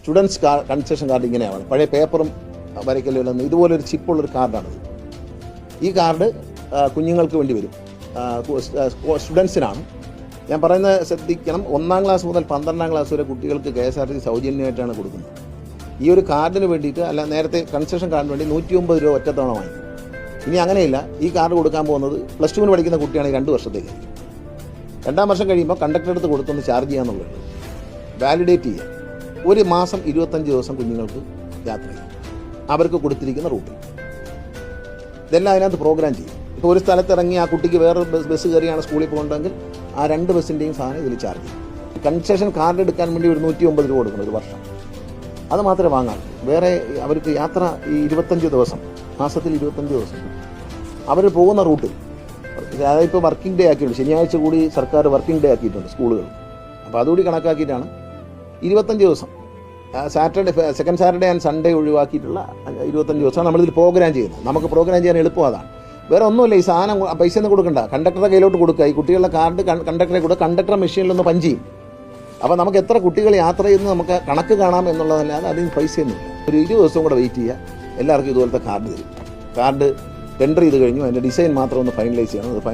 Students concession card ഇങ്ങനെയാണ്. പഴയ പേപ്പറും വരയ്ക്കലും ഇതുപോലൊരു ചിപ്പുള്ളൊരു കാർഡാണിത്. ഈ കാർഡ് കുഞ്ഞുങ്ങൾക്ക് വേണ്ടി വരും. സ്റ്റുഡൻസിനാണ്. ഞാൻ പറയുന്നത് ശ്രദ്ധിക്കണം. ഒന്നാം ക്ലാസ് മുതൽ പന്ത്രണ്ടാം ക്ലാസ് വരെ കുട്ടികൾക്ക് കെ എസ് ആർ ടി സൗജന്യമായിട്ടാണ് കൊടുക്കുന്നത്. ഈ ഒരു കാർഡിന് വേണ്ടിയിട്ട് അല്ല നേരത്തെ കൺസെഷൻ കാർഡിന് വേണ്ടി നൂറ്റി ഒമ്പത് രൂപ ഒറ്റത്തവണ വാങ്ങി. ഇനി അങ്ങനെയില്ല. ഈ കാർഡ് കൊടുക്കാൻ പോകുന്നത് പ്ലസ് ടുവിന് പഠിക്കുന്ന കുട്ടിയാണ് രണ്ട് വർഷത്തേക്ക്. രണ്ടാം വർഷം കഴിയുമ്പോൾ കണ്ടക്ടർ എടുത്ത് കൊടുത്തൊന്ന് ചാർജ് ചെയ്യാന്നുള്ളത്. വാലിഡേറ്റ് ചെയ്യുക ഒരു മാസം ഇരുപത്തഞ്ച് ദിവസം കുഞ്ഞുങ്ങൾക്ക് യാത്ര ചെയ്യും. അവർക്ക് കൊടുത്തിരിക്കുന്ന റൂട്ടിൽ. ഇതെല്ലാം അതിനകത്ത് പ്രോഗ്രാം ചെയ്യും. ഇപ്പോൾ ഒരു സ്ഥലത്ത് ഇറങ്ങി ആ കുട്ടിക്ക് വേറെ ബസ് ബസ് കയറിയാണ് സ്കൂളിൽ പോകേണ്ടതെങ്കിൽ ആ രണ്ട് ബസ്സിന്റെയും സാധനം ഇതിൽ ചാർജ് ചെയ്യും. കൺസെഷൻ കാർഡ് എടുക്കാൻ വേണ്ടി ഒരു നൂറ്റി ഒമ്പത് രൂപ കൊടുക്കണം ഒരു വർഷം. അത് മാത്രമേ വാങ്ങാൻ വേറെ അവർക്ക് യാത്ര ഈ ഇരുപത്തഞ്ച് ദിവസം മാസത്തിൽ ഇരുപത്തഞ്ച് ദിവസം. അവർ പോകുന്ന റൂട്ടിൽ അതായത് ഇപ്പോൾ വർക്കിംഗ് ഡേ ആക്കിയിട്ടുണ്ട്. ശനിയാഴ്ച കൂടി സർക്കാർ വർക്കിംഗ് ഡേ ആക്കിയിട്ടുണ്ട് സ്കൂളുകൾ. അപ്പോൾ അതുകൂടി കണക്കാക്കിയിട്ടാണ് ഇരുപത്തഞ്ച് ദിവസം. Saturday second Saturday and Sunday ഒഴിവാക്കിയിട്ടുള്ള ഇരുപത്തഞ്ച് ദിവസമാണ് നമ്മളിതിൽ പ്രോഗ്രാം ചെയ്യുന്നത്. നമുക്ക് പ്രോഗ്രാം ചെയ്യാൻ എളുപ്പം അതാണ്. വേറെ ഒന്നുമില്ല ഈ സാധനം പൈസ ഒന്നും കൊടുക്കണ്ട. കണ്ടക്ടറുടെ കയ്യിലോട്ട് കൊടുക്കുക. ഈ കുട്ടികളുടെ കാർഡ് കണ്ടക്ടറെ കൊടുക്കുക. കണ്ടക്ടർ മെഷീനിലൊന്ന് പഞ്ച് ചെയ്യും. അപ്പോൾ നമുക്ക് എത്ര കുട്ടികൾ യാത്ര ചെയ്യുന്നു നമുക്ക് കണക്ക് കാണാം എന്നുള്ളതല്ലാതെ അതിന് പൈസയൊന്നുമില്ല ഒരു ഇരുപത് ദിവസം കൂടെ വെയിറ്റ് ചെയ്യുക. എല്ലാവർക്കും ഇതുപോലത്തെ കാർഡ് തരും. കാർഡ് ടെൻഡർ ചെയ്ത് കഴിഞ്ഞു. അതിന്റെ ഡിസൈൻ മാത്രം ഒന്ന് ഫൈനലൈസ് ചെയ്യണം. അത് ഫൈനൽ